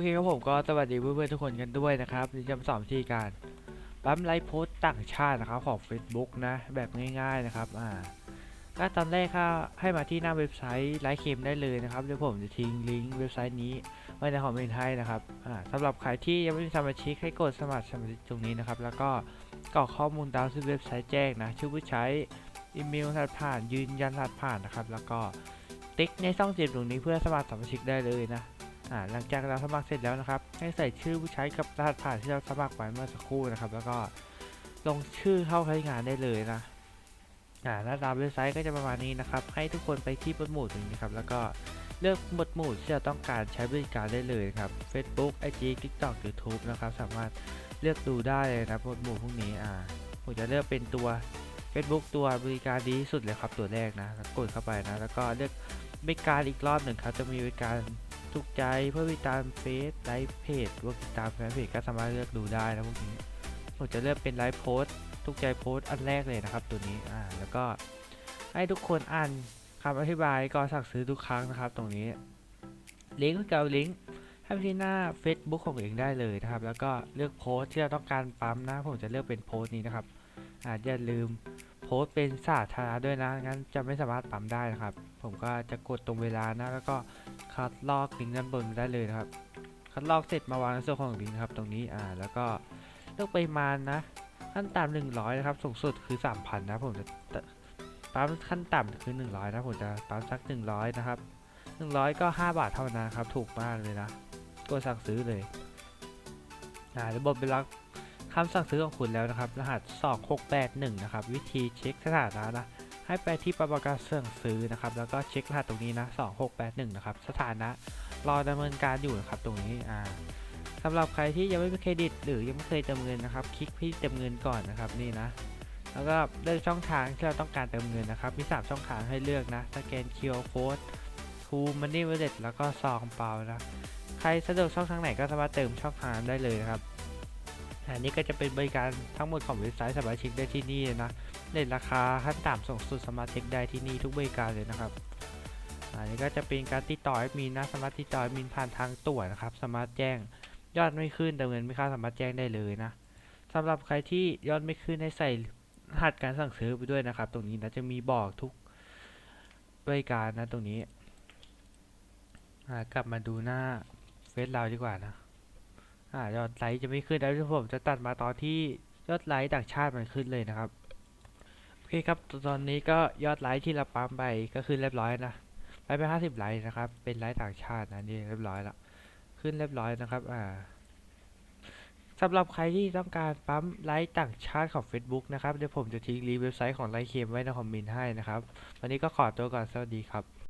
อเคครับผมก็สวัสดีเพื่อนๆทุกคนกันด้วยนะครับที่จะมาสอนวิธีการปั๊มไลฟ์โพสต์ต่างชาตินะครับของ Facebook นะ แบบง่ายๆนะครับอ่าก็ตอนแรกก็ให้มาที่หน้าเว็บไซต์ไลฟ์เคมได้เลยนะครับเดี๋ยวผมจะทิ้งลิงก์เว็บไซต์นี้ไว้ในคอมเมนต์ให้นะครับอ่าสำหรับใครที่ยังไม่มีสมาชิกให้กดสมัครสมาชิกตรงนี้นะครับแล้วก็กรอกข้อมูลตามที่เว็บไซต์แจ้งนะชื่อผู้ใช้อีเมลรหัสผ่านยืนยันรหัสผ่านนะครับแล้วก็ติ๊กในช่องเสียบตรงนี้เพื่อสมัครสมาชิกได้เลยนะ หลังจากเราสมัครเสร็จแล้วนะครับ ให้ใส่ชื่อผู้ใช้กับรหัสผ่านที่เราสมัครไว้เมื่อสักครู่นะครับ แล้วก็ลงชื่อเข้าใช้งานได้เลยนะอ่าหน้าตาเว็บไซต์ก็จะประมาณนี้นะครับ ให้ทุกคนไปที่หมวดหมู่ตรงนี้ครับ แล้วก็เลือกหมวดหมู่ที่เราต้องการใช้บริการได้เลยนะครับ Facebook IG TikTok YouTube นะครับ สามารถเลือกดูได้เลยนะหมวดหมู่พวกนี้อ่าผมจะเลือกเป็นตัว Facebook ตัวบริการดีที่สุดเลยครับตัวแรกนะกดเข้าไปนะ แล้วก็เลือกบริการอีกรอบหนึ่งครับ จะมีบริการ ถูกใจเพื่อติดตามเฟซไลฟ์เพจหรือว่าติดตามแฟนเพจก็สามารถเลือกดูได้นะพวกนี้ผมจะเลือกเป็นไลฟ์โพสต์ถูกใจโพสอันแรกเลยนะครับ ตัวนี้อ่าแล้วก็ให้ทุกคนอ่านคำอธิบายก่อนสั่งซื้อทุกครั้งนะครับ ตรงนี้ลิงก์เก็เอาลิงก์ให้ไปที่หน้า Facebook ของเองได้เลยนะครับ แล้วก็เลือกโพสที่เราต้องการปั๊มนะผมจะเลือกเป็นโพสต์นี้นะครับอาอย่าลืม พสต์เป็นสาธารณะด้วยนะ งั้นจะไม่สามารถปั๊มได้นะครับ ผมก็จะกดตรงเวลานะ แล้วก็คัดลอกลิงก์ด้านบนได้เลยนะครับ คัดลอกเสร็จมาวางในส่วนของลิงก์นะครับตรงนี้ อ่า แล้วก็เลือกปมาณนะ ขั้นต่ำหนึ่งร้อยนะครับ สูงสุดคือสามพันนะ ผมจะปั๊มขั้นต่ำคือหนึ่งร้อยนะ ผมจะปั๊มสักหนึ่งร้อยนะครับหนึ่งร้อยก็ห้าบาทเท่านั้นครับ ถูกมากเลยนะ กดสั่งซื้อเลย อ่า ระบบเป็นรับ คำสั่งซื้อของคุณแล้วนะครับ รหัส 2681 นะครับ วิธีเช็คสถานะนะ ให้ไปที่ประกันสั่งซื้อนะครับ แล้วก็เช็ครหัสตรงนี้นะ 2681 นะครับ สถานะรอดำเนินการอยู่นะครับตรงนี้ อ่าสำหรับใครที่ยังไม่มีเครดิต หรือยังไม่เคยเติมเงินนะครับ คลิกที่เติมเงินก่อนนะครับนี่นะ แล้วก็เลือกช่องทางที่เราต้องการเติมเงินนะครับ มี 3 ช่องทางให้เลือกนะ สแกน QR Code True Money Wallet แล้วก็ซองเปานะ ใครสะดวกช่องทางไหนก็สามารถเติมช่องทางได้เลยนะครับ อันนี้ก็จะเป็นบริการทั้งหมดของเว็บไซต์สมาชิกได้ที่นี่นะเรทราคาขั้นต่ำสูงสุดสมาช็คได้ที่นี่ทุกบริการเลยนะครับอันนี้ก็จะเป็นการติดต่อแอดมินนะสามารถติดต่อแอดมินผ่านทางตั๋วนะครับ สามารถแจ้งยอดไม่ขึ้นแต่เงินไม่เข้าสามารถแจ้งได้เลยนะสำหรับใครที่ยอดไม่ขึ้นให้ใส่รหัสการสั่งซื้อไปด้วยนะครับ ตรงนี้นะจะมีบอกทุกบริการนะตรงนี้กลับมาดูหน้าเฟซเราดีกว่านะ อ่ายอดไลค์จะไม่ขึ้นแล้วผมจะตัดมาตอนที่ยอดไลค์ต่างชาติมันขึ้นเลยนะครับโอเคครับตอนนี้ก็ยอดไลค์ที่เราปั๊มไปก็ขึ้นเรียบร้อยนะไปไปห้าสิบไลค์นะครับ เป็นไลค์ต่างชาตินะนี่เรียบร้อยละขึ้นเรียบร้อยนะครับอ่าสำหรับใครที่ต้องการปั๊มไลค์ต่างชาติของ Facebook นะครับเดี๋ยวผมจะทิ้งรีเว็บไซต์ของไลค์เคมไว้ในคอมเมนต์ให้นะครับ วันนี้ก็ขอตัวก่อนสวัสดีครับ